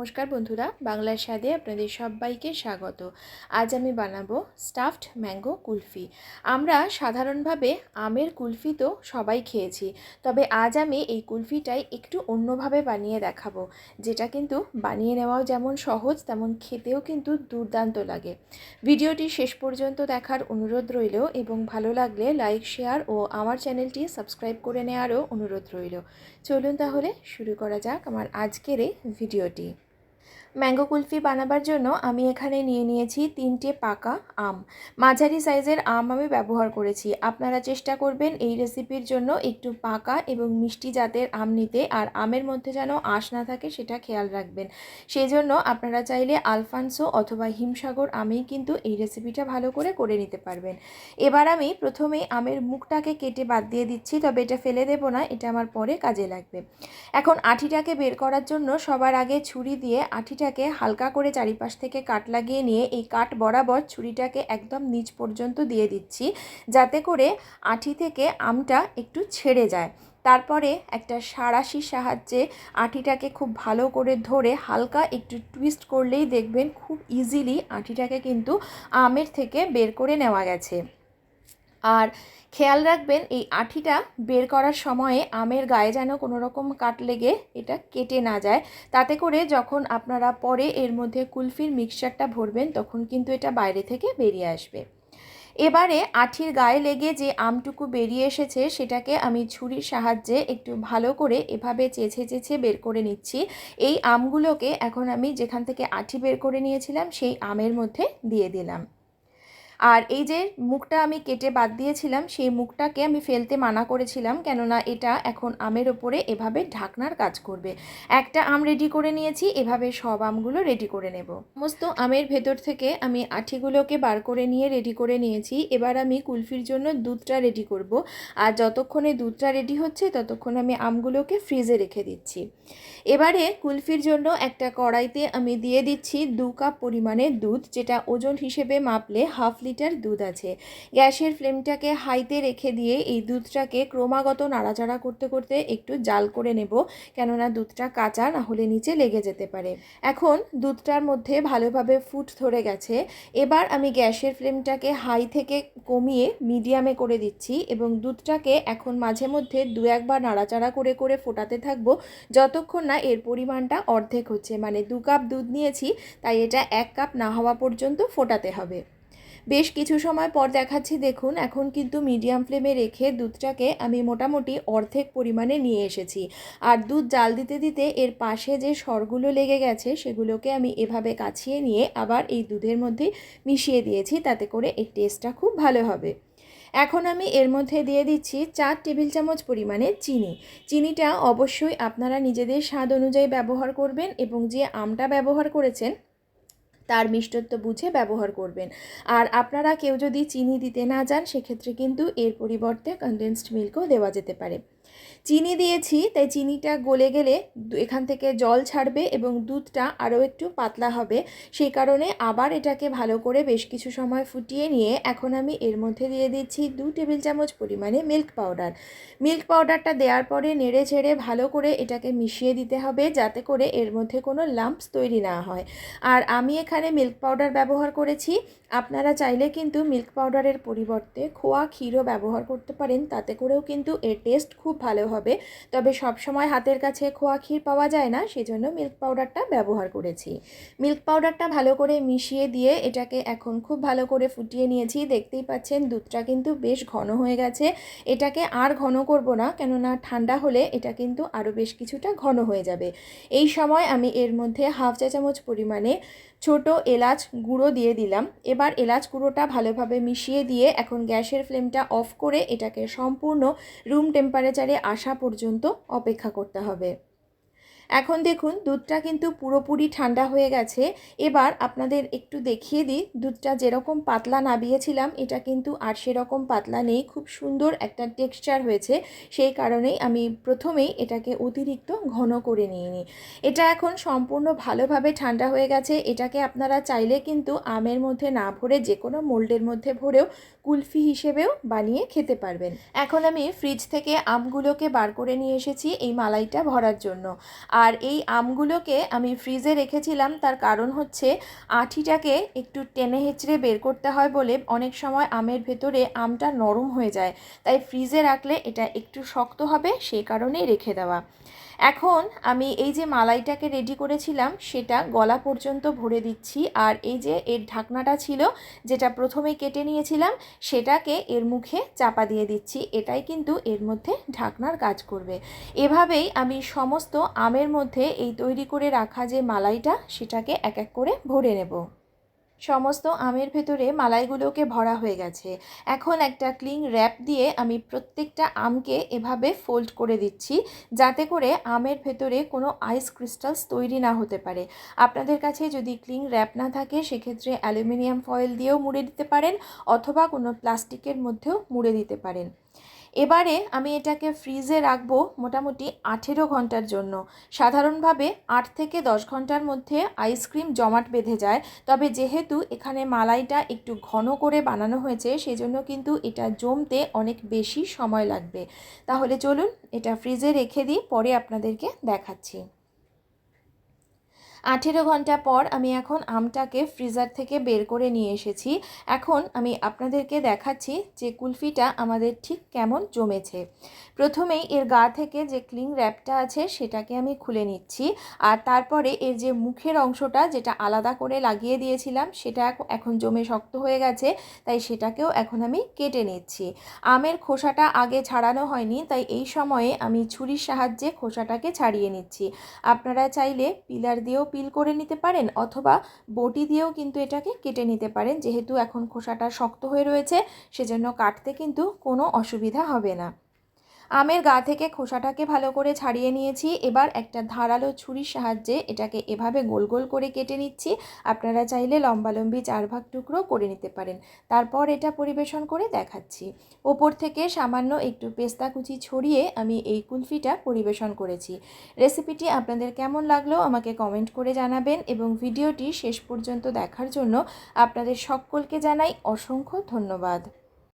নমস্কার বন্ধুরা, বাংলার স্বাদে আপনাদের সবাইকে স্বাগত। আজ আমি বানাবো স্টাফড ম্যাঙ্গো কুলফি। আমরা সাধারণভাবে আমের কুলফি তো সবাই খেয়েছি, তবে আজ আমি এই কুলফিটাই একটু অন্যভাবে বানিয়ে দেখাবো, যেটা কিন্তু বানিয়ে নেওয়াও যেমন সহজ, তেমন খেতেও কিন্তু দুর্দান্ত লাগে। ভিডিওটি শেষ পর্যন্ত দেখার অনুরোধ রইল এবং ভালো লাগলে লাইক, শেয়ার ও আমার চ্যানেলটি সাবস্ক্রাইব করে নেওয়ারও অনুরোধ রইল। চলুন তাহলে শুরু করা যাক আমার আজকের এই ভিডিওটি। ম্যাঙ্গো কুলফি বানাবার জন্য আমি এখানে নিয়ে নিয়েছি তিনটে পাকা আম। মাঝারি সাইজের আম আমি ব্যবহার করেছি। আপনারা চেষ্টা করবেন এই রেসিপির জন্য একটু পাকা এবং মিষ্টি জাতের আম নিতে আর আমের মধ্যে যেন আঁশ না থাকে সেটা খেয়াল রাখবেন। সেই জন্য আপনারা চাইলে আলফানসো অথবা হিমসাগর আমেই কিন্তু এই রেসিপিটা ভালো করে করে নিতে পারবেন। এবার আমি প্রথমে আমের মুখটাকে কেটে বাদ দিয়ে দিচ্ছি, তবে এটা ফেলে দেবো না, এটা আমার পরে কাজে লাগবে। এখন আঠিটাকে বের করার জন্য সবার আগে ছুরি দিয়ে আঠিটাকে হালকা করে চারিপাশ থেকে কাট লাগিয়ে নিয়ে এই কাট বরাবর ছুরিটাকে একদম নিচ পর্যন্ত দিয়ে দিচ্ছি, যাতে করে আঠি থেকে আমটা একটু ছেড়ে যায়। তারপরে একটা সাঁড়াশির সাহায্যে আঠিটাকে খুব ভালো করে ধরে হালকা একটু টুইস্ট করলেই দেখবেন খুব ইজিলি আঠিটাকে কিন্তু আমের থেকে বের করে নেওয়া গেছে। আর খেয়াল রাখবেন, এই আঠিটা বের করার সময়ে আমের গায়ে যেন কোনো রকম কাট লেগে এটা কেটে না যায়। তাতে করে যখন আপনারা পরে এর মধ্যে কুলফির মিক্সচারটা ভরবেন, তখন কিন্তু এটা বাইরে থেকে বেরিয়ে আসবে। এবারে আঠির গায়ে লেগে যে আমটুকু বেরিয়ে এসেছে, সেটাকে আমি ছুরির সাহায্যে একটু ভালো করে এভাবে চেছে চেছে বের করে নিচ্ছি। এই আমগুলোকে এখন আমি যেখান থেকে আঠি বের করে নিয়েছিলাম, সেই আমের মধ্যে দিয়ে দিলাম। আর এই যে মুখটা আমি কেটে বাদ দিয়েছিলাম, সেই মুখটাকে আমি ফেলতে মানা করেছিলাম, কেননা এটা এখন আমের ওপরে এভাবে ঢাকনার কাজ করবে। একটা আম রেডি করে নিয়েছি, এভাবে সব আমগুলো রেডি করে নেব। সমস্ত আমের ভেতর থেকে আমি আঠিগুলোকে বার করে নিয়ে রেডি করে নিয়েছি। এবার আমি কুলফির জন্য দুধটা রেডি করব। আর যতক্ষণে দুধটা রেডি হচ্ছে, ততক্ষণ আমি আমগুলোকে ফ্রিজে রেখে দিচ্ছি। এবারে কুলফির জন্য একটা কড়াইতে আমি দিয়ে দিচ্ছি দু কাপ পরিমাণে দুধ, যেটা ওজন হিসেবে মাপলে হাফ দুধ আছে। গ্যাসের ফ্লেমটাকে হাইতে রেখে দিয়ে এই দুধটাকে ক্রমাগত নাড়াচাড়া করতে করতে একটু জাল করে নেব, কেননা দুধটা কাঁচা না হলে নিচে লেগে যেতে পারে। এখন দুধটার মধ্যে ভালোভাবে ফুট ধরে গেছে। এবার আমি গ্যাসের ফ্লেমটাকে হাই থেকে কমিয়ে মিডিয়ামে করে দিচ্ছি এবং দুধটাকে এখন মাঝে মধ্যে দু একবার নাড়াচাড়া করে করে ফোটাতে থাকব। যতক্ষণ না এর পরিমাণটা অর্ধেক হচ্ছে মানে দু কাপ দুধ নিয়েছি, তাই এটা এক কাপ না হওয়া পর্যন্ত ফোটাতে হবে। বেশ কিছু সময় পর দেখাচ্ছি, দেখুন, এখন কিন্তু মিডিয়াম ফ্লেমে রেখে দুধটাকে আমি মোটামুটি অর্ধেক পরিমাণে নিয়ে এসেছি। আর দুধ জাল দিতে দিতে এর পাশে যে সরগুলো লেগে গেছে, সেগুলোকে আমি এভাবে কাছিয়ে নিয়ে আবার এই দুধের মধ্যে মিশিয়ে দিয়েছি, তাতে করে এর টেস্টটা খুব ভালো হবে। এখন আমি এর মধ্যে দিয়ে দিচ্ছি চার টেবিল চামচ পরিমাণে চিনি। চিনিটা অবশ্যই আপনারা নিজেদের স্বাদ অনুযায়ী ব্যবহার করবেন এবং যে আমটা ব্যবহার করেছেন তার মিষ্টত্ব বুঝে ব্যবহার করবেন। আর আপনারা কেউ যদি চিনি দিতে না যান, সেক্ষেত্রে কিন্তু এর পরিবর্তে কনডেন্সড মিল্কও দেওয়া যেতে পারে। চিনি দিয়েছি, তাই চিনিটা গলে গেলে এখান থেকে জল ছাড়বে এবং দুধটা আরও একটু পাতলা হবে। সেই কারণে আবার এটাকে ভালো করে বেশ কিছু সময় ফুটিয়ে নিয়ে এখন আমি এর মধ্যে দিয়ে দিচ্ছি দু টেবিল চামচ পরিমাণে মিল্ক পাউডার। মিল্ক পাউডারটা দেওয়ার পরে নেড়ে ছেড়ে ভালো করে এটাকে মিশিয়ে দিতে হবে যাতে করে এর মধ্যে কোনো লাম্পস তৈরি না হয়। আর আমি এখানে মিল্ক পাউডার ব্যবহার করেছি। আপনারা চাইলে কিন্তু মিল্ক পাউডারের পরিবর্তে খোয়া ক্ষীরও ব্যবহার করতে পারেন, তাতে করেও কিন্তু এর টেস্ট খুব ভালো হবে। তবে সব সময় হাতের কাছে খোয়া ক্ষীর পাওয়া যায় না, সেজন্য মিল্ক পাউডারটা ব্যবহার করেছি। মিল্ক পাউডারটা ভালো করে মিশিয়ে দিয়ে এটাকে এখন খুব ভালো করে ফুটিয়ে নিয়েছি। দেখতেই পাচ্ছেন, দুধটা কিন্তু বেশ ঘন হয়ে গেছে। এটাকে আর ঘন করব না, কেননা ঠান্ডা হলে এটা কিন্তু আরও বেশ কিছুটা ঘন হয়ে যাবে। এই সময় আমি এর মধ্যে হাফ চা চামচ পরিমাণে ছোট এলাচ গুঁড়ো দিয়ে দিলাম। এবার এলাচ গুঁড়োটা ভালোভাবে মিশিয়ে দিয়ে এখন গ্যাসের ফ্লেমটা অফ করে এটাকে সম্পূর্ণ রুম টেম্পারেচারে আসা পর্যন্ত অপেক্ষা করতে হবে। এখন দেখুন, দুধটা কিন্তু পুরোপুরি ঠান্ডা হয়ে গেছে। এবার আপনাদের একটু দেখিয়ে দিই, দুধটা যেরকম পাতলা নাবিয়েছিলাম, এটা কিন্তু আর সেরকম পাতলা নেই, খুব সুন্দর একটা টেক্সচার হয়েছে। সেই কারণেই আমি প্রথমেই এটাকে অতিরিক্ত ঘন করে নিয়ে নিই। এটা এখন সম্পূর্ণ ভালোভাবে ঠান্ডা হয়ে গেছে। এটাকে আপনারা চাইলে কিন্তু আমের মধ্যে না ভরে যে কোনো মোল্ডের মধ্যে ভরেও কুলফি হিসেবেও বানিয়ে খেতে পারবেন। এখন আমি ফ্রিজ থেকে আমগুলোকে বার করে নিয়ে এসেছি এই মালাইটা ভরার জন্য। আর এই আমগুলোকে আমি ফ্রিজে রেখেছিলাম। তার কারণ হচ্ছে আঠিটাকে একটু টেনে হেঁচড়ে বের করতে হয় বলে অনেক সময় আমের ভেতরে আমটা নরম হয়ে যায়। তাই ফ্রিজে রাখলে এটা একটু শক্ত হবে সেই কারণেই রেখে দেওয়া। এখন আমি এই যে মালাইটাকে রেডি করেছিলাম, সেটা গলা পর্যন্ত ভরে দিচ্ছি। আর এই যে এর ঢাকনাটা ছিল, যেটা প্রথমে কেটে নিয়েছিলাম, সেটাকে এর মুখে চাপা দিয়ে দিচ্ছি। এটাই কিন্তু এর মধ্যে ঢাকনার কাজ করবে। এভাবেই আমি সমস্ত আমের মধ্যে এই তৈরি করে রাখা যে মালাইটা, সেটাকে এক এক করে ভরে নেব। সমস্ত আমের ভেতরে মালাইগুলোকে ভরা হয়ে গেছে। এখন একটা ক্লিং র্যাপ দিয়ে আমি প্রত্যেকটা আমকে এভাবে ফোল্ড করে দিচ্ছি, যাতে করে আমের ভেতরে কোনো আইস ক্রিস্টালস তৈরি না হতে পারে। আপনাদের কাছে যদি ক্লিং র্যাপ না থাকে, সেক্ষেত্রে অ্যালুমিনিয়াম ফয়েল দিয়েও মুড়ে দিতে পারেন, অথবা কোনো প্লাস্টিকের মধ্যেও মুড়ে দিতে পারেন। এবারে আমি এটাকে ফ্রিজে রাখব মোটামুটি আঠেরো ঘণ্টার জন্য। সাধারণভাবে আট থেকে দশ ঘণ্টার মধ্যে আইসক্রিম জমাট বেঁধে যায়। তবে যেহেতু এখানে মালাইটা একটু ঘন করে বানানো হয়েছে সেই জন্য কিন্তু এটা জমতে অনেক বেশি সময় লাগবে। তাহলে চলুন এটা ফ্রিজে রেখে দিই, পরে আপনাদেরকে দেখাচ্ছি। আঠেরো ঘণ্টা পর আমি এখন আমটাকে ফ্রিজার থেকে বের করে নিয়ে এসেছি। এখন আমি আপনাদেরকে দেখাচ্ছি যে কুলফিটা আমাদের ঠিক কেমন জমেছে। প্রথমেই এর গা থেকে যে ক্লিং র্যাপটা আছে সেটাকে আমি খুলে নিচ্ছি আর তারপরে এর যে মুখের অংশটা যেটা আলাদা করে লাগিয়ে দিয়েছিলাম সেটা এখন জমে শক্ত হয়ে গেছে, তাই সেটাকেও এখন আমি কেটে নিচ্ছি। আমের খোসাটা আগে ছাড়ানো হয়নি, তাই এই সময়ে আমি ছুরির সাহায্যে খোসাটাকে ছাড়িয়ে নিচ্ছি। আপনারা চাইলে পিলার দিয়েও পিল করে নিতে পারেন অথবা বটি দিয়েও কিন্তু এটাকে কেটে নিতে পারেন। যেহেতু এখন খোসাটা শক্ত হয়ে রয়েছে, সেজন্য কাটতে কিন্তু কোনো অসুবিধা হবে না। আমের গা থেকে খোসাটাকে ভালো করে ছাড়িয়ে নিয়েছি। এবার একটা ধারালো ছুরির সাহায্যে এটাকে এভাবে গোল গোল করে কেটে নিচ্ছি। আপনারা চাইলে লম্বালম্বি চার ভাগ টুকরো করে নিতে পারেন। তারপর এটা পরিবেশন করে দেখাচ্ছি। ওপর থেকে সামান্য একটু পেস্তা কুচি ছড়িয়ে আমি এই কুলফিটা পরিবেশন করেছি। রেসিপিটি আপনাদের কেমন লাগল আমাকে কমেন্ট করে জানাবেন এবং ভিডিওটি শেষ পর্যন্ত দেখার জন্য আপনাদের সকলকে জানাই অসংখ্য ধন্যবাদ।